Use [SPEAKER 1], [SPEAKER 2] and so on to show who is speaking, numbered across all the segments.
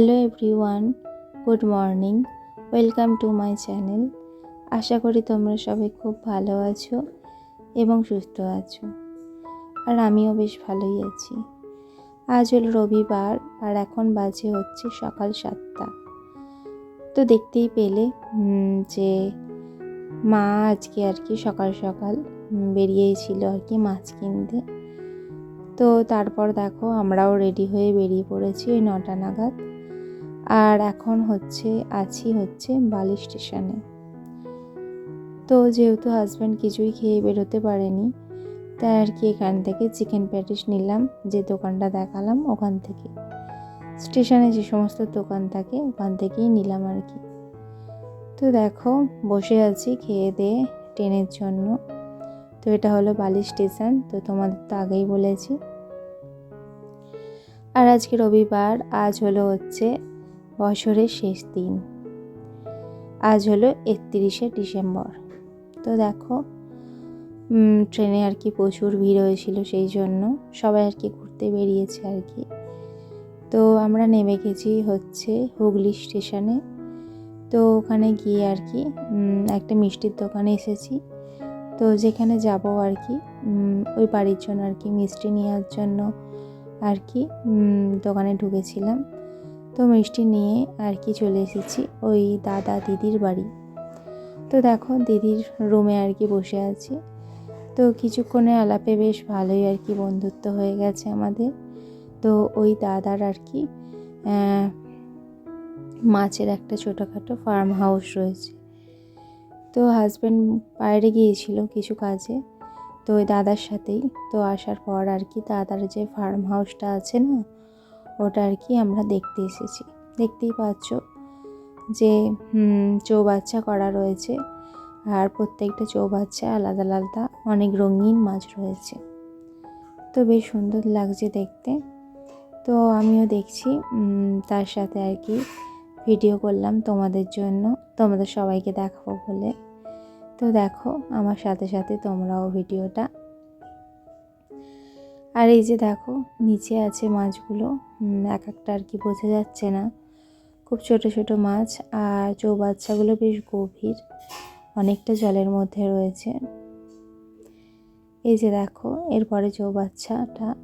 [SPEAKER 1] Hello everyone, good morning, welcome to my channel. আশা করি তোমরা সবাই খুব ভালো আছো এবং সুস্থ আছো, আর আমিও বেশ ভালোই আছি। আজ হলো রবিবার, আর এখন বাজে হচ্ছে সকাল সাতটা। তো দেখতেই পেলে যে মা আজকে আর কি সকাল সকাল বেরিয়েছিল আর কি মাছ কিনতে। তো তারপর দেখো আমরাও রেডি হয়ে বেরিয়ে পড়েছি ওই নটা নাগাদ। আর এখন হচ্ছে, আছি হচ্ছে বালি স্টেশনে। তো যেহেতু হাজব্যান্ড কিছুই খেয়ে বেরোতে পারেনি, তাই আর কি এখান থেকে চিকেন প্যাটিস নিলাম, যে দোকানটা দেখালাম ওখান থেকে। স্টেশনে যে সমস্ত দোকান থাকে, ওখান থেকেই নিলাম আর কি। তো দেখো, বসে আছি খেয়ে দিয়ে ট্রেনের জন্য। তো এটা হলো বালি স্টেশন, তো তোমাদের তো আগেই বলেছি। আর আজকে রবিবার, আজ হলো হচ্ছে বছরের শেষ দিন। আজ হলো একত্রিশে ডিসেম্বর। তো দেখো ট্রেনে আর কি প্রচুর ভিড় হয়েছিল সেই জন্য। সবাই আর কি ঘুরতে বেরিয়েছে আর কি। তো আমরা নেমে গেছি হচ্ছে হুগলি স্টেশনে। তো ওখানে গিয়ে আর কি একটা মিষ্টির দোকানে এসেছি। তো যেখানে যাব আর কি ওই বাড়ির জন্য আর কি মিষ্টি নেওয়ার জন্য আর কি দোকানে ঢুকেছিলাম। তো মিষ্টি নিয়ে আর কি চলে এসেছি ওই দাদা দিদির বাড়ি। তো দেখো দিদির রুমে আর কি বসে আছি। তো কিছুক্ষণে আলাপে বেশ ভালোই আর কি বন্ধুত্ব হয়ে গেছে আমাদের। তো ওই দাদার আর কি মাছের একটা ছোটোখাটো ফার্ম হাউস রয়েছে। তো হাজব্যান্ড বাইরে গিয়েছিল কিছু কাজে। তো ওই দাদার সাথেই তো আসার পর আর কি দাদার যে ফার্ম হাউসটা আছে না ওটা আর কি আমরা দেখতে এসেছি। দেখতেই পাচ্ছ যে চৌবাচ্চা করা রয়েছে আর প্রত্যেকটা চৌবাচ্চা আলাদা আলাদা অনেক রঙিন মাছ রয়েছে। তো বেশ সুন্দর লাগছে দেখতে। তো আমিও দেখছি তার সাথে আর কি ভিডিও করলাম তোমাদের জন্য, তোমাদের সবাইকে দেখাবো বলে। তো দেখো, আমার সাথে সাথে তোমরাও ভিডিওটা আর এই যে দেখো, নিচে আছে মাছগুলো। এক একটা আর কি বোঝা যাচ্ছে না। খুব ছোট ছোট মাছ আর চৌবাচ্চাগুলো বেশ গভীর, অনেকটা জলের মধ্যে রয়েছে। এই যে দেখো, এরপরে চৌবাচ্চাটা।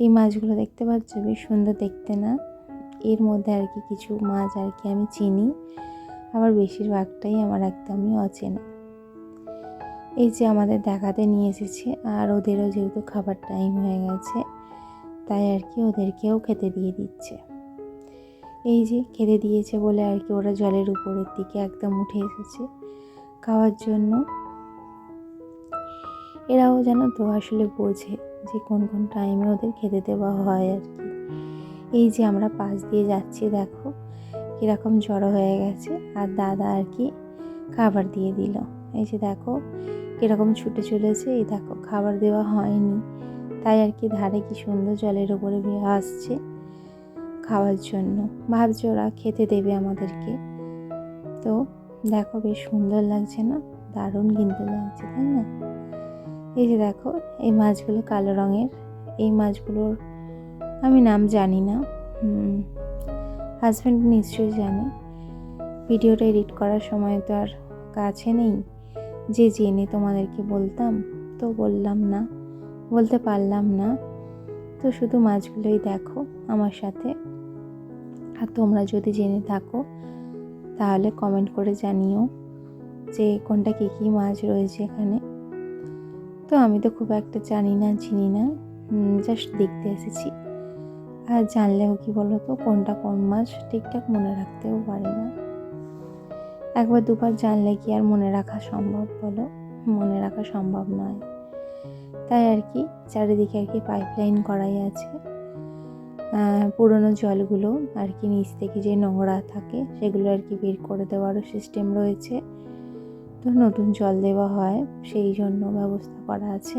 [SPEAKER 1] এই মাছগুলো দেখতে পাচ্ছ? বেশ সুন্দর দেখতে না? এর মধ্যে আর কি কিছু মাছ আর কি আমি চিনি। আবার বেশিরভাগটাই আমার একদমই অচেনা। এই যে আমাদের দেখাতে নিয়ে এসেছে, আর ওদেরও যেহেতু খাবার টাইম হয়ে গেছে, তাই আর কি ওদেরকেও খেতে দিয়ে দিচ্ছে। এই যে খেতে দিয়েছে বলে আর কি ওরা জলের উপরের দিকে একদম উঠে এসেছে খাওয়ার জন্য। এরাও যেন তো আসলে বোঝে যে কোন কোন টাইমে ওদের খেতে দেওয়া হয় আর কি। এই যে আমরা পাশ দিয়ে যাচ্ছি, দেখো কীরকম জড়ো হয়ে গেছে, আর দাদা আর কি খাবার দিয়ে দিল। এই যে দেখো কীরকম ছুটে চলেছে। এই দেখো, খাবার দেওয়া হয়নি। তাই আর কি ধারে কি সুন্দর জলের ওপরে আসছে খাওয়ার জন্য। ভাবছে ওরা খেতে দেবে আমাদেরকে। তো দেখো বেশ সুন্দর লাগছে না? দারুণ কিন্তু লাগছে, তাই না? এই যে দেখো, এই মাছগুলো কালো রঙের। এই মাছগুলোর আমি নাম জানি না। হাজব্যান্ড নিশ্চয়ই জানে। ভিডিওটা এডিট করার সময় তো আর কাছে নেই। যে জেনে তোমাদেরকে বলতাম। তো বললাম না, বলতে পারলাম না। তো শুধু মাছগুলোই দেখো আমার সাথে। আর তোমরা যদি জেনে থাকো, তাহলে কমেন্ট করে জানিও যে কোনটা কী কী মাছ রয়েছে এখানে। তো আমি তো খুব একটা জানি না, চিনি না জাস্ট দেখতে এসেছি। আর জানলেও কি বলো তো কোনটা কোন মাছ ঠিকঠাক মনে রাখতেও পারি না। একবার দুবার জানলে কি আর মনে রাখা সম্ভব বলো? মনে রাখা সম্ভব নয়। তাই আর কি, চারিদিকে আর কি পাইপলাইন করাই আছে। পুরনো জলগুলো আর কি নিচ থেকে যে নোংরা থাকে, সেগুলো আর কি বের করে দেওয়ারও সিস্টেম রয়েছে। তো নতুন জল দেওয়া হয়, সেই জন্য ব্যবস্থা করা আছে।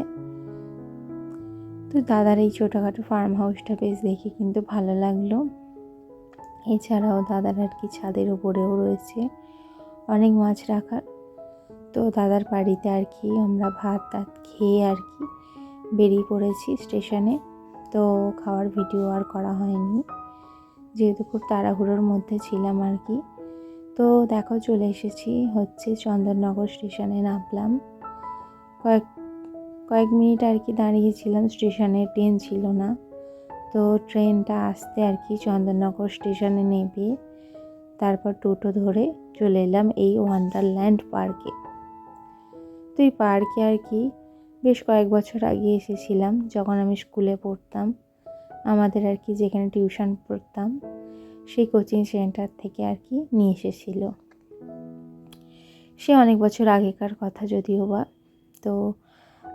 [SPEAKER 1] তো দাদার এই ছোটোখাটো ফার্ম হাউসটা বেশ দেখে কিন্তু ভালো লাগল। এছাড়াও দাদার আর কি ছাদের উপরেও রয়েছে। অনেক মাছ রাখার। তো দাদার বাড়িতে আর কি আমরা ভাত টাত খেয়ে আর কি বেরিয়ে পড়েছি স্টেশনে। তো খাওয়ার ভিডিও আর করা হয়নি। যেহেতু খুব তাড়াহুড়োর মধ্যে ছিলাম আর কি। তো দেখো চলে এসেছি হচ্ছে চন্দননগর স্টেশনে নামলাম। কয়েক কয়েক মিনিট আর কি দাঁড়িয়েছিলাম স্টেশনে, ট্রেন ছিল না। তো ট্রেনটা আসতে আর কি চন্দননগর স্টেশনে নেবে। তারপর টোটো ধরে চলে এলাম এই ওয়ান্ডারল্যান্ড পার্কে তো এই পার্কে আর কি বেশ কয়েক বছর আগে এসেছিলাম, যখন আমি স্কুলে পড়তাম। আমাদের আর কি যেখানে টিউশন পড়তাম, সেই কোচিং সেন্টার থেকে আর কি নিয়ে এসেছিল। সে অনেক বছর আগেকার কথা যদিও বা। তো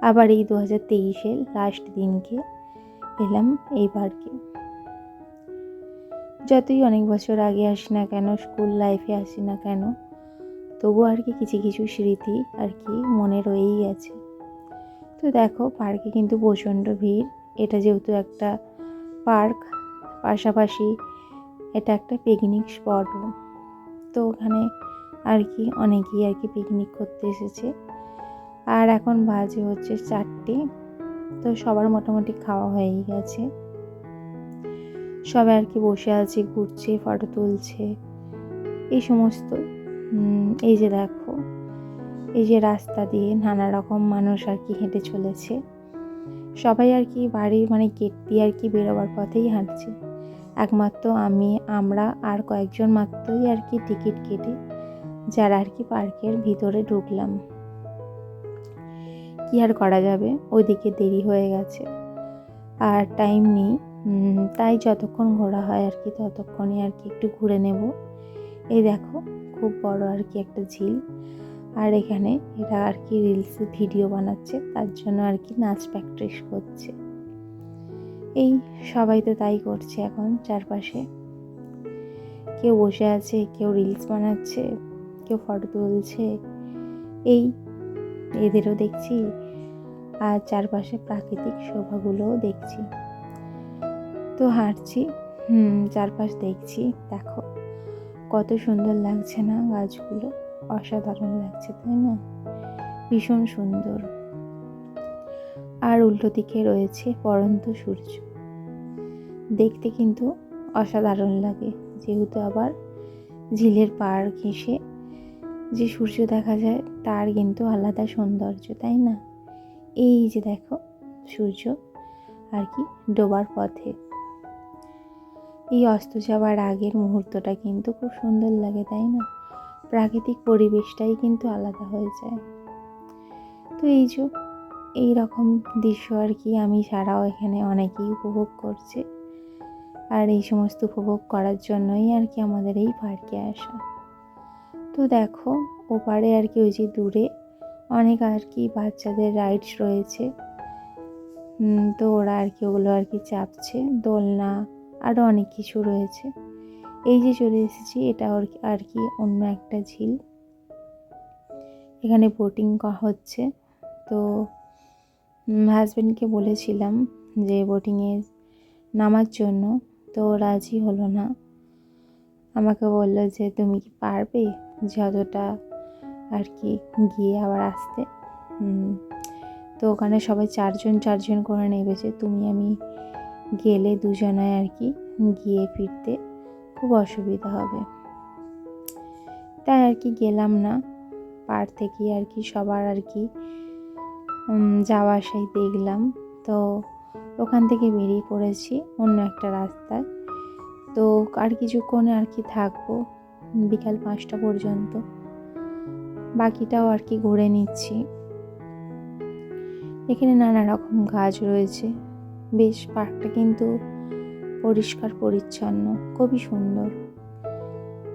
[SPEAKER 1] আবার এই দু হাজার তেইশের লাস্ট দিনকে এলাম এই পার্কে যতই অনেক বছর আগে আসি না কেন স্কুল লাইফে আসি না কেন, তবু আর কি কিছু কিছু স্মৃতি আর কি মনে রয়েই গেছে তো দেখো, পার্কে কিন্তু প্রচণ্ড ভিড়। এটা যেহেতু একটা পার্ক, পাশাপাশি এটা একটা পিকনিক স্পটও তো ওখানে আর কি অনেকেই আর কি পিকনিক করতে এসেছে। আর এখন বাজে হচ্ছে চারটে, তো সবার মোটামুটি খাওয়া হয়েই গেছে। সবাই আর কি বসে আছে, ঘুরছে ফটো তুলছে। এই সমস্ত। এই যে দেখো, এই যে রাস্তা দিয়ে নানা রকম মানুষ আর কি হেঁটে চলেছে। সবাই আর কি বাড়ির মানে গেট দিয়ে আর কি বেরোবার পথেই হাঁটছে। একমাত্র আমি, আমরা আর কয়েকজন মাত্রই আর কি টিকিট কেটে যারা আর কি পার্কের ভিতরে ঢুকলাম। কি আর করা যাবে? ওইদিকে দেরি হয়ে গেছে। আর টাইম নেই। তাই যতক্ষণ ঘোরা হয় আর কি, ততক্ষণই আর কি একটু ঘুরে নেব। এই দেখো, খুব বড় আর কি একটা ঝিল। আর এখানে এরা আর কি রিলস ভিডিও বানাচ্ছে, তার জন্য আর কি নাচ প্র্যাকটিস করছে। এই সবাই তো তাই করছে এখন চারপাশে। কেউ বসে আছে, কেউ রিলস বানাচ্ছে, কেউ ফটো তুলছে। এই এদেরও দেখছি, আর চারপাশে প্রাকৃতিক শোভাগুলোও দেখছি। তো হাঁটছি। হুম, চারপাশ দেখছি। দেখো, কত সুন্দর লাগছে না গাছগুলো? অসাধারণ লাগছে, তাই না? ভীষণ সুন্দর। আর উল্টো দিকে রয়েছে পরন্ত সূর্য। দেখতে কিন্তু অসাধারণ লাগে। যেহেতু আবার ঝিলের পাড় ঘেঁষে যে সূর্য দেখা যায়, তার কিন্তু আলাদা সৌন্দর্য, তাই না? এই যে দেখো সূর্য, আর কি ডোবার পথে। এই অস্ত যাওয়ার আগের মুহূর্তটা কিন্তু খুব সুন্দর লাগে, তাই না? প্রাকৃতিক পরিবেশটাই কিন্তু আলাদা হয়ে যায়। তো এই যে, এই রকম দৃশ্য আর কি আমি ছাড়াও এখানে অনেকেই উপভোগ করছে। আর এই সমস্ত উপভোগ করার জন্যই আর কি আমাদের এই পার্কে আসা। তো দেখো, ওপারে আর কি ওই যে দূরে অনেক আর কি বাচ্চাদের রাইডস রয়েছে। তো ওরা আর কি ওগুলো আর কি চাপছে। দোলনা আরও অনেক কিছু রয়েছে। এই যে চলে এসেছি, এটা আর কি অন্য একটা ঝিল। এখানে বোটিং হচ্ছে। তো হাজব্যান্ডকে বলেছিলাম যে বোটিংয়ে নামার জন্য। তো রাজি হলো না। আমাকে বলল যে, তুমি কি পারবে যতটা আর কি গিয়ে আবার আসতে? তো ওখানে সবাই চারজন চারজন করে নেবেছে। তুমি, আমি গেলে দুজনায় আর কি গিয়ে ফিরতে খুব অসুবিধা হবে। তাই আর কি গেলাম না। পার থেকে আর কি সবার আর কি যাওয়া আসাই দেখলাম। তো ওখান থেকে বেরিয়ে পড়েছি অন্য একটা রাস্তায়। তো আর কিছুক্ষণে আর কি থাকব বিকাল পাঁচটা পর্যন্ত। বাকিটাও আর কি ঘুরে নিচ্ছি। এখানে নানা রকম গাছ রয়েছে। বেশ পার্কটা কিন্তু পরিষ্কার, পরিচ্ছন্ন, খুবই সুন্দর।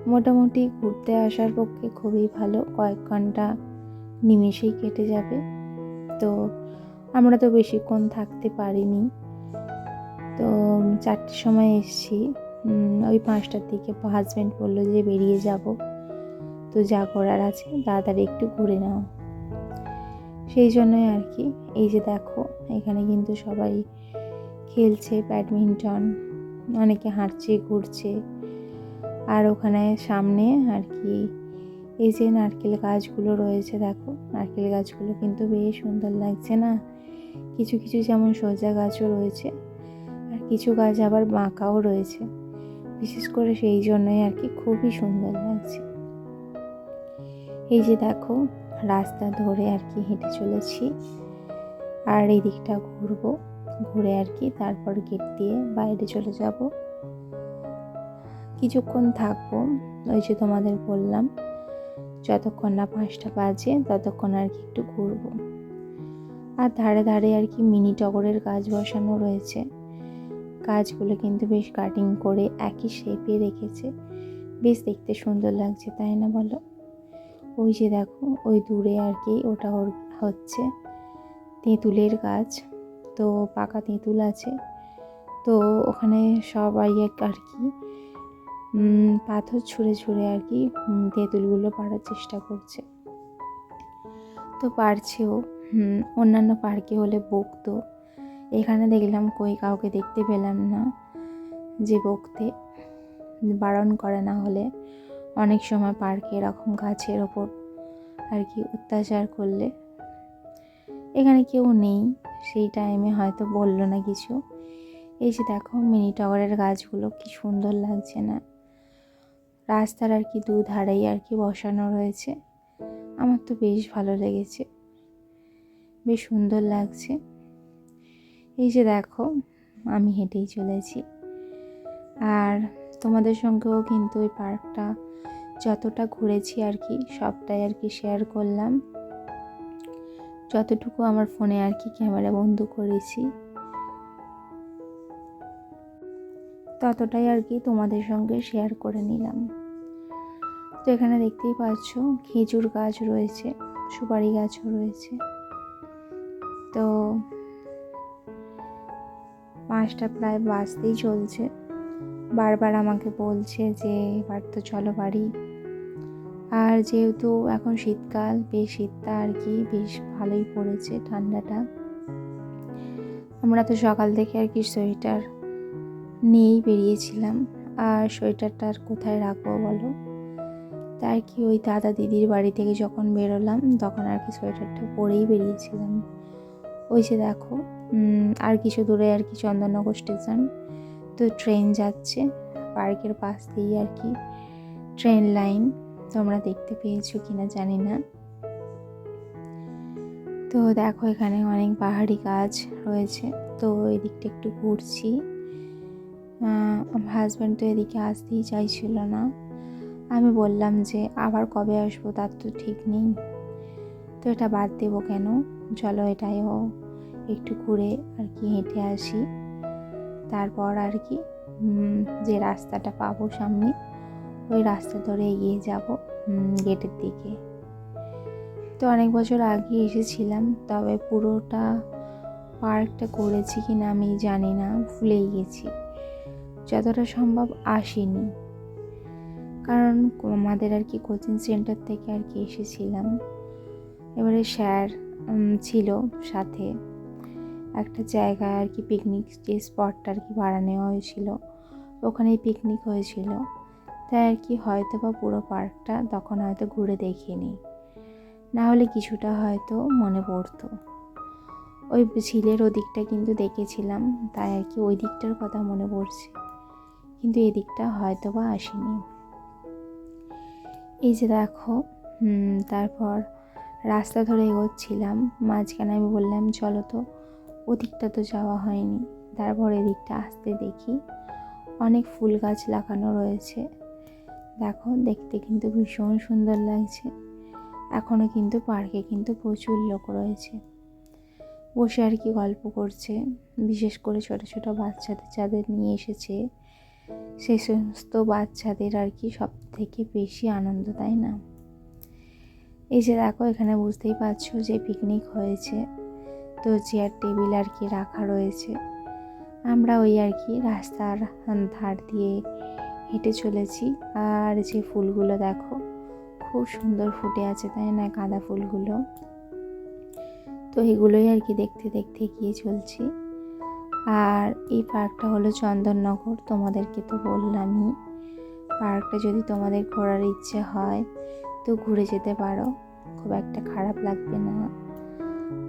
[SPEAKER 1] মোটামুটি ঘুরতে আসার পক্ষে খুবই ভালো, কয়েক ঘণ্টা নিমেষেই কেটে যাবে। তো আমরা তো বেশিক্ষণ থাকতে পারিনি। তো চারটের সময় এসছি। ওই পাঁচটার দিকে হাজব্যান্ড বলল যে বেরিয়ে যাব। তো যা করার আছে তাড়াতাড়ি একটু ঘুরে নাও। সেই জন্যই আর কি। এই যে দেখো, এখানে কিন্তু সবাই খেলছে ব্যাডমিন্টন, অনেকে হাঁটছে, ঘুরছে। আর ওখানে সামনে আর কি, এই যে নারকেল গাছগুলো রয়েছে দেখো, নারকেল গাছগুলো কিন্তু বেশ সুন্দর লাগছে না? কিছু কিছু যেমন সোজা গাছও রয়েছে, আর কিছু গাছ আবার বাঁকাও রয়েছে। বিশেষ করে সেই জন্যই আর কি খুবই সুন্দর লাগছে। এই যে দেখো, রাস্তা ধরে আর কি হেঁটে চলেছি। আর এই দিকটা ঘুরবো। ঘুরে আর কি, তারপর গেট দিয়ে বাইরে চলে যাব। কিছুক্ষণ থাকব, ওই যে তোমাদের বললাম, যতক্ষণ না পাঁচটা বাজে ততক্ষণ আর কি একটু ঘুরবো। আর ধারে ধারে আর কি মিনি টগরের গাছ বসানো রয়েছে। গাছগুলো কিন্তু বেশ কাটিং করে একই শেপে রেখেছে। বেশ দেখতে সুন্দর লাগছে, তাই না বলো? ওই যে দেখো, ওই দূরে আর কি ওটা হচ্ছে তেঁতুলের গাছ। তো পাকা তেঁতুল আছে। তো ওখানে সবাই এক আর কি পাথর ছুঁড়ে ছুঁড়ে আর কি তেঁতুলগুলো পাড়ার চেষ্টা করছে। তো পারছেও অন্যান্য পার্কে হলে বকতো। এখানে দেখলাম কই কাউকে দেখতে পেলাম না যে বকতে। বারণ করে না হলে অনেক সময় পার্কে এরকম গাছের ওপর আর কি অত্যাচার করলে এখানে কেউ নেই, সেই টাইমে হয়তো বলল না কিছু। এই যে দেখো মিনি টাওয়ারের গাছগুলো কি সুন্দর লাগছে না। রাস্তার আর কি দুধারেই আর কি বসানো রয়েছে। আমার তো বেশ ভালো লেগেছে। বেশ সুন্দর লাগছে। এই যে দেখো, আমি হেঁটেই চলেছি। আর তোমাদের সঙ্গেও কিন্তু ওই পার্কটা যতটা ঘুরেছি আর কি, সবটাই আর কি শেয়ার করলাম। যতটুকু আমার ফোনে আর কি ক্যামেরা বন্ধ করেছি, ততটাই আর কি তোমাদের সঙ্গে শেয়ার করে নিলাম। তো এখানে দেখতেই পাচ্ছ খেজুর গাছ রয়েছে, সুপারি গাছও রয়েছে। তো পাঁচটা প্রায় বাজতেই চলছে। বারবার আমাকে বলছে যে, এবার তো চলো বাড়ি। আর যেহেতু এখন শীতকাল, বেশ শীতটা আর কি, বেশ ভালোই পড়েছে ঠান্ডাটা। আমরা তো সকাল থেকে আর কি সোয়েটার নিয়েই বেরিয়েছিলাম। আর সোয়েটারটা আর কোথায় রাখব বলো? তাই কি ওই দাদা দিদির বাড়ি থেকে যখন বেরোলাম, তখন আর কি সোয়েটারটা পরেই বেরিয়েছিলাম। ওই যে দেখো আর কিছু দূরে আর কি চন্দননগর স্টেশন। তো ট্রেন যাচ্ছে, পার্কের পাশ দিয়েই আর কি, ট্রেন লাইন। তোমরা দেখতে পেয়েছ কিনা জানি না। তো দেখো, এখানে অনেক পাহাড়ি গাছ রয়েছে। তো এই দিকটা একটু ঘুরছি। হাজব্যান্ড তো এদিকে আসতেই চাইছিল না। আমি বললাম যে, আবার কবে আসব তার তো ঠিক নেই। তো এটা বাদ দেবো কেন? চলো এটাই এটাইও একটু ঘুরে আর কি হেঁটে আসি। তারপর আর কি যে রাস্তাটা পাবো সামনে। ওই রাস্তা ধরে এগিয়ে যাব গেটের দিকে। তো অনেক বছর আগে এসেছিলাম, তবে পুরোটা পার্কটা করেছি কি না আমি জানি না, ভুলেই গেছি। যতটা সম্ভব আসিনি। কারণ আমাদের আর কি কোচিং সেন্টার থেকে আর কি এসেছিলাম। এবারে স্যার ছিল সাথে। একটা জায়গায় আর কি পিকনিক যে স্পটটা আর কি ভাড়া নেওয়া হয়েছিল, ওখানেই পিকনিক হয়েছিল। তাই আর কি হয়তো বা পুরো পার্কটা তখন হয়তো ঘুরে দেখিনি। না হলে কিছুটা হয়তো মনে পড়তো। ওই ঝিলের ওদিকটা কিন্তু দেখেছিলাম, তাই আর কি ওই দিকটার কথা মনে পড়ছে। কিন্তু এদিকটা হয়তো বা আসেনি। এই যে দেখো তারপর রাস্তা ধরে এগোচ্ছিলাম, মাঝখানে আমি বললাম, চলো তো, ওদিকটা তো যাওয়া হয়নি। তারপর এদিকটা আসতে দেখি, অনেক ফুল গাছ লাগানো রয়েছে। দেখো, দেখতে কিন্তু ভীষণ সুন্দর লাগছে। এখনও কিন্তু পার্কে কিন্তু প্রচুর লোক রয়েছে। বসে আর কি গল্প করছে। বিশেষ করে ছোট ছোট বাচ্চাদের, যাদের নিয়ে এসেছে সেই সমস্ত বাচ্চাদের আর কি সব থেকে বেশি আনন্দ, তাই না? এই যে দেখো, এখানে বুঝতেই পারছ যে পিকনিক হয়েছে। তো চেয়ার টেবিল আর কি রাখা রয়েছে। আমরা ওই আর কি রাস্তার ধার দিয়ে হেঁটে চলেছি। আর যে ফুলগুলো দেখো, খুব সুন্দর ফুটে আছে, তাই না? গাঁদা ফুলগুলো। তো এগুলোই আর কি দেখতে দেখতে গিয়ে চলছি। আর এই পার্কটা হলো চন্দননগর, তোমাদেরকে তো বললামই। পার্কটা যদি তোমাদের ঘোরার ইচ্ছে হয়, তো ঘুরে যেতে পারো। খুব একটা খারাপ লাগবে না।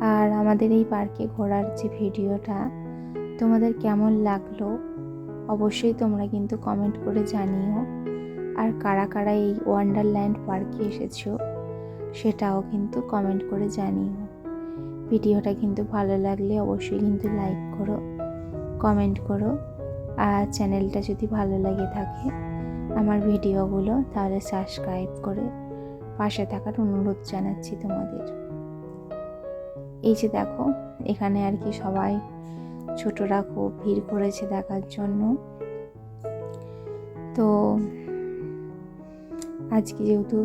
[SPEAKER 1] আর আমাদের এই পার্কে ঘোরার যে ভিডিওটা, তোমাদের কেমন লাগল? অবশ্যই তোমরা কিন্তু কমেন্ট করে জানিও। আর কারা কারা এই ওয়ান্ডারল্যান্ড পার্কে এসেছ, সেটাও কিন্তু কমেন্ট করে জানিও। ভিডিওটা কিন্তু ভালো লাগলে অবশ্যই কিন্তু লাইক করো কমেন্ট করো। আর চ্যানেলটা যদি ভালো লাগে থাকে, আমার ভিডিওগুলো তাহলে সাবস্ক্রাইব করে পাশে থাকার অনুরোধ জানাচ্ছি তোমাদের। এই যে দেখো, এখানে আর কি সবাই ছোটরা খুব ভিড় করেছে দেখার জন্য। তো আজকে যেহেতু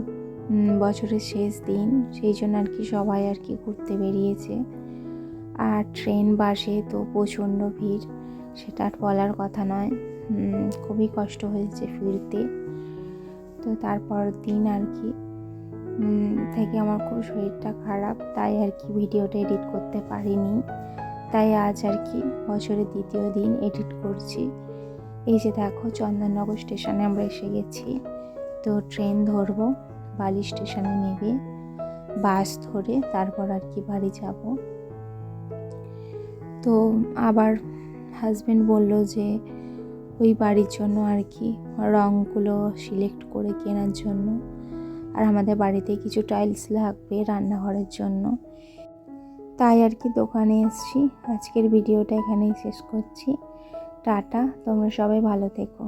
[SPEAKER 1] বছরের শেষ দিন, সেই জন্য আর কি সবাই আর কি ঘুরতে বেরিয়েছে। আর ট্রেন বাসে তো প্রচণ্ড ভিড়, সেটা আর বলার কথা নয়। খুবই কষ্ট হয়েছে ফিরতে। তো তারপর দিন আর কি থেকে আমার খুব শরীরটা খারাপ, তাই আর কি ভিডিওটা এডিট করতে পারিনি। তাই আজ আর কি বছরের দ্বিতীয় দিন এডিট করছি। এই যে দেখো চন্দননগর স্টেশনে আমরা এসে গেছি। তো ট্রেন ধরবো বালি স্টেশনে নেবে, বাস ধরে তারপর আর কি বাড়ি যাব। তো আবার হাজবেন্ড বলল যে ওই বাড়ির জন্য আর কি রঙগুলো সিলেক্ট করে কেনার জন্য। আর আমাদের বাড়িতে কিছু টাইলস লাগবে রান্নাঘরের জন্য। তাই আর কি দোকানে এসছি। আজকের ভিডিওটা এখানেই শেষ করছি। টাটা, তোমরা সবাই ভালো থেকো।